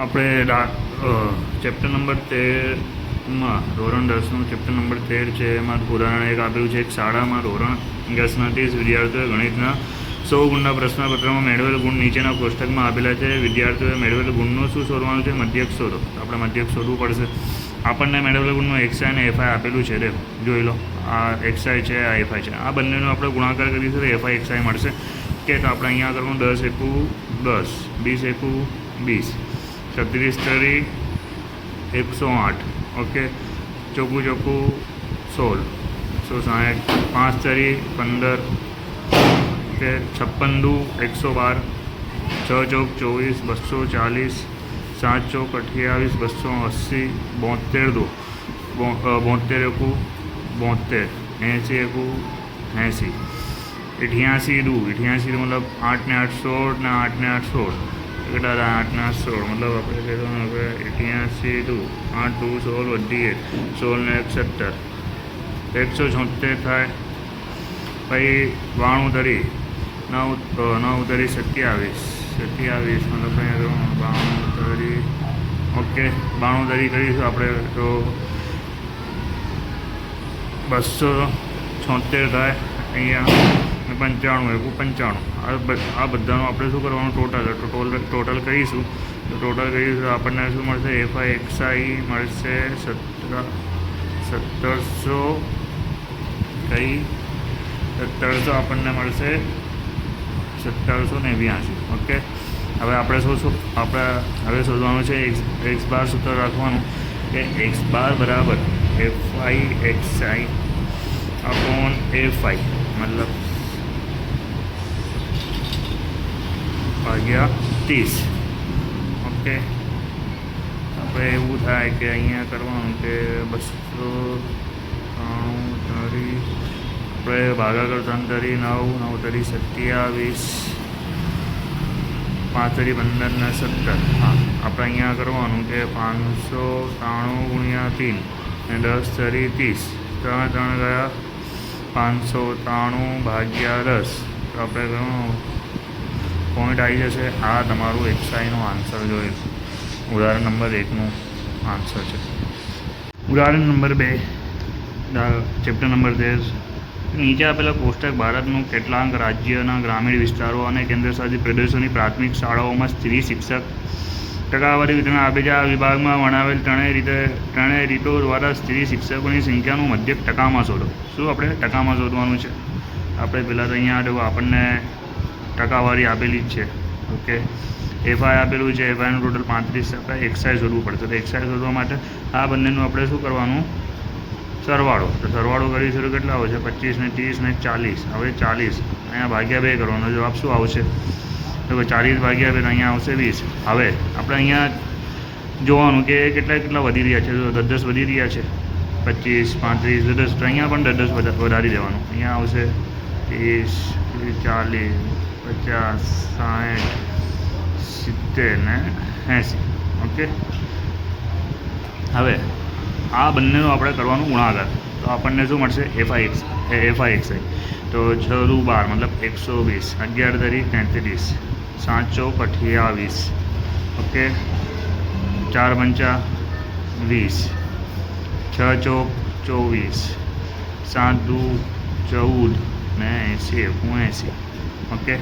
આપણે chapter number તેરમાં ધોરણ દસનું ચેપ્ટર નંબર તેર છે. એમાં પુરાણ એક આપેલું છે, એક શાળામાં ધોરણ દસના ત્રીસ વિદ્યાર્થીઓએ ગણિતના સો ગુણના પ્રશ્નપત્રમાં મેળવેલ ગુણ નીચેના કોષ્ટકમાં આપેલા છે. વિદ્યાર્થીઓએ મેળવેલ ગુણનું શું શોધવાનું છે? મધ્યક શોધો તો આપણે મધ્યક શોધવું પડશે. આપણને મેળવેલ ગુણનું એક્સઆઈ અને એફઆઈ આપેલું છે. દેખો જોઈ લો. આ એક્સઆઈ છે, આ એફઆઈ છે. આ બંનેનો આપણે ગુણાકાર કરીશું તો એફઆઈ એક્સઆઈ મળશે. કે તો આપણે અહીંયા કરવાનું દસ એકુ દસ બીસ એકુ બીસ છત્રીસ તરી એકસો આઠ ઓકે ચોખ્ખું ચોખ્ખું સોળ એકસો સાઠ પાંચ તરી પંદર કે છપ્પન દુ એકસો બાર છ ચોક ચોવીસ બસો ચાલીસ સાત ચોક અઠ્યાવીસ બસો અસી બોતેર દો બો- અ, બોતેર એકુ બોતેર એંસી એકુ એંસી અઠ્યાસી દુ અઠ્યાસી મતલબ આઠ ને આઠ સોળ ને આઠ ને આઠ સોળ કેટલા આઠના આઠ સોળ, મતલબ આપણે કહેતો આપણે એટીયાસી ટુ આઠ ટુ સોળ, વધી એક, સોળ ને એક સત્તર એકસો છોતેર થાય, પછી બાણું ધરી, નવ નવ ધરી સત્યાવીસ. સત્યાવીસ, મતલબ અહીંયા બાણું ધરી, ઓકે, બાણું ધરી કરીશું આપણે તો બસો છોતેર થાય અહીંયા. પંચાણું, એકું પંચાણું. આ બધાનું આપણે શું કરવાનું? ટોટલ ટોટલ ટોટલ કરીશું તો ટોટલ કરીશું આપણને શું મળશે? એફઆઈ એક્સઆઈ મળશે સત્તર, સત્તરસો કઈ? સત્તરસો આપણને મળશે સત્તરસો નેવ્યાસી ઓકે હવે આપણે શું શું આપણે હવે શોધવાનું છે એક્સ એક્સ બાર સૂત્ર રાખવાનું કે એક્સ બાર બરાબર F I X I upon F I મતલબ ભાગ્યા ત્રીસ. ઓકે આપણે એવું થાય કે અહીંયા કરવાનું કે બસો ત્રાણું તરી આપણે ભાગાકાર ત્રણ તરી નવ નવ તરી સત્યાવીસ. પાંચ તરી પંદર ને સત્તર. હા, આપણે અહીંયા કરવાનું કે પાંચસો ત્રાણું ગુણ્યા ત્રણ ને દસ તરી ત્રીસ. ત્રણ ત્રણ ગયા. પાંચસો ત્રાણું ભાગ્યા દસ. આપણે કરવાનું પોઈન્ટ આવી જશે. આ તમારું એક્સાઈનો આન્સર જોઈએ ઉદાહરણ નંબર એકનું આન્સર છે. ઉદાહરણ નંબર બે ચેપ્ટર નંબર તેર નીચે આપેલા કોષ્ટક ભારતનું કેટલાક રાજ્યના ગ્રામીણ વિસ્તારો અને કેન્દ્રશાસિત પ્રદેશોની પ્રાથમિક શાળાઓમાં સ્ત્રી શિક્ષક ટકાવારી વિતરણ આપે છે આ વિભાગમાં વર્ણવેલ ત્રણેય રીતે, ત્રણેય રીતો દ્વારા સ્ત્રી શિક્ષકોની સંખ્યાનું મધ્યક ટકામાં શોધો. શું આપણે ટકામાં શોધવાનું છે? આપણે પહેલાં તો અહીંયા જો આપણને ટકાવારી આપેલી જ છે. ઓકે? એફઆઈ આપેલું છે એફઆઈનું ટોટલ પાંત્રીસ આપણે એક્સાઇઝ શોધવું પડશે. તો એક્સાઇઝ શોધવા માટે આ બંનેનું આપણે શું કરવાનું? સરવાળો. તો સરવાળો કરીશું તો કેટલા આવશે પચીસ ને ત્રીસ ને ચાલીસ. હવે ચાલીસ. અહીંયા ભાગ્યા બે કરવાનો જવાબ શું આવશે? તો ચાલીસ ભાગ્યા બે અહીંયા આવશે વીસ. હવે આપણે અહીંયા જોવાનું કે કેટલા કેટલા વધી રહ્યા છે? દસ દસ વધી રહ્યા છે. પચીસ, પાંત્રીસ, દસ દસ. અહીંયા પણ દસ દસ વધારી દેવાનું. અહીંયા આવશે ત્રીસ, ચાલીસ પચાસ, સાઠ, સિત્તેર ને એંસી. ઓકે હવે, આ બંનેનું આપણે કરવાનું ગુણાકાર. તો આપણને શું મળશે? એફઆઈ એક્સ એફઆઈ એક્સઆઈ તો છ દુ બાર, મતલબ એકસો વીસ. અગિયાર તરી તેત્રીસ. સાત ચોક અઠ્યાવીસ. ઓકે ચાર પંચા વીસ. છ ચોક ચોવીસ. સાત દુ ચૌદ ને એંસી એકું એંસી. ઓકે?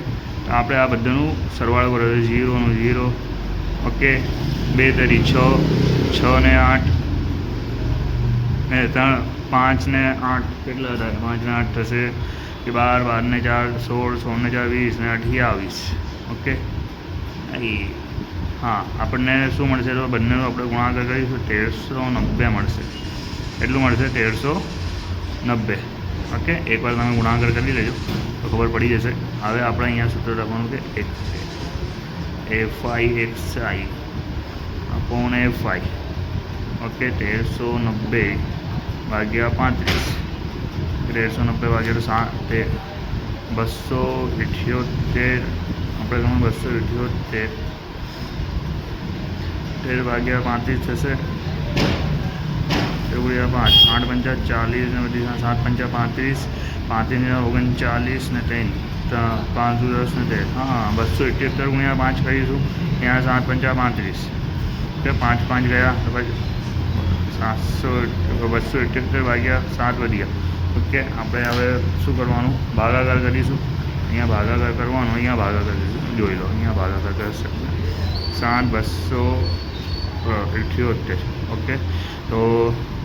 તો આપણે આ બધાનું સરવાળો કર્યો ઝીરોનું ઝીરો. ઓકે? બે તરી છ. છ ને આઠ. ને ત્રણ. પાંચ ને આઠ. કેટલા થાય પાંચ ને આઠ થશે. કે બાર બાર ને ચાર, સોળ સોળ ને ચાર, વીસ ને અઠ્યાવીસ ઓકે? અહીં હા, આપણને શું મળશે? તો બંનેનો આપણે ગુણાકાર કરીશું. તેરસો નબ્બે મળશે. એટલું મળશે તેરસો નબ્બે ઓકે? એકવાર તમે ગુણાકાર કરી લેજો. ખબર પડી જશે. હવે આપણે અહીંયા સૂત્ર લખવાનું કે X F I X I upon F I okay તેરસો નબ્બે ભાગ્યા પાંત્રીસ. તેરસો નબ્બે ભાગ્યા સા તે બસો ઇઠ્યોતેર. આપણે ગણું બસો ઇઠ્યોતેર. તેર ભાગ્યા પાંત્રીસ થશે. ગુણ્યા પાંચ આઠ પંચા ચાલીસ ને બધી સાત પંચા પાંત્રીસ પાંત્રીસ ઓગણચાલીસ ને ત્રણ પાંચસો દસ ને તેર. હા બસો ઇઠ્યોતેર ગુણ્યા પાંચ કરીશું, ત્યાં સાત પંચા પાંત્રીસ. તો પાંચ પાંચ ગયા પછી સાતસો બસો ઇઠ્યોતેર વાગ્યા, સાત વધ્યા. ઓકે, આપણે હવે શું કરવાનું? ભાગાકાર કરીશું. અહીંયા ભાગાકાર કરવાનો, અહીંયા ભાગાકાર કરીશું. જોઈ લો, અહીંયા ભાગાકાર કરશે. સાત બસો ઇઠ્યોતેર ઓકે, તો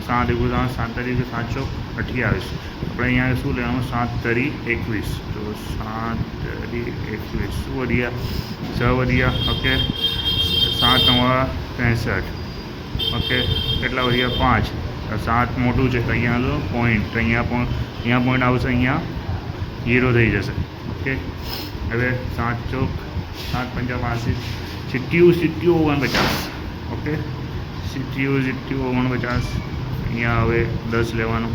સાત એકુ સાત સાત તરીકે સાતસો અઠ્યાવીસ. આપણે અહીંયા શું લેવાનું? સાત તરી એકવીસ. તો સાત તરી એકવીસ. શું વધ્યા છ વધ્યા ઓકે. સાત નવા ત્રેસઠ. ઓકે. કેટલા વધ્યા પાંચ. સાત મોટું છે. તો અહીંયા લો પોઈન્ટ અહીંયા પણ, અહીંયા પોઈન્ટ આવશે અહીંયા. ઝીરો થઈ જશે. ઓકે. હવે સાત ચોક, સાત પંચા પાસી સિત્યુ સિત્યું ઓગણપચાસ. ઓકે. સિત્યુ સિત્યુ ઓગણપચાસ. અહીંયા હવે દસ લેવાનું.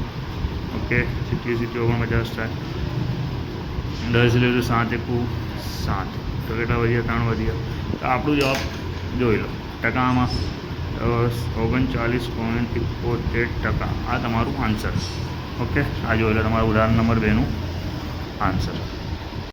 ઓકે સિત્યું સિત્યું ઓગણપચાસ થાય. દસ લેવું સાત એકુ સાત. તો કેટલા વધ્યા? ત્રણ વધ્યા. તો આપણું જવાબ જોઈ લો. ટકામાં ઓગણચાલીસ પોઈન્ટ ઇકોતેર ટકા. આ તમારું આન્સર ઓકે, આ જોઈ લો તમારું ઉદાહરણ નંબર બેનું આન્સર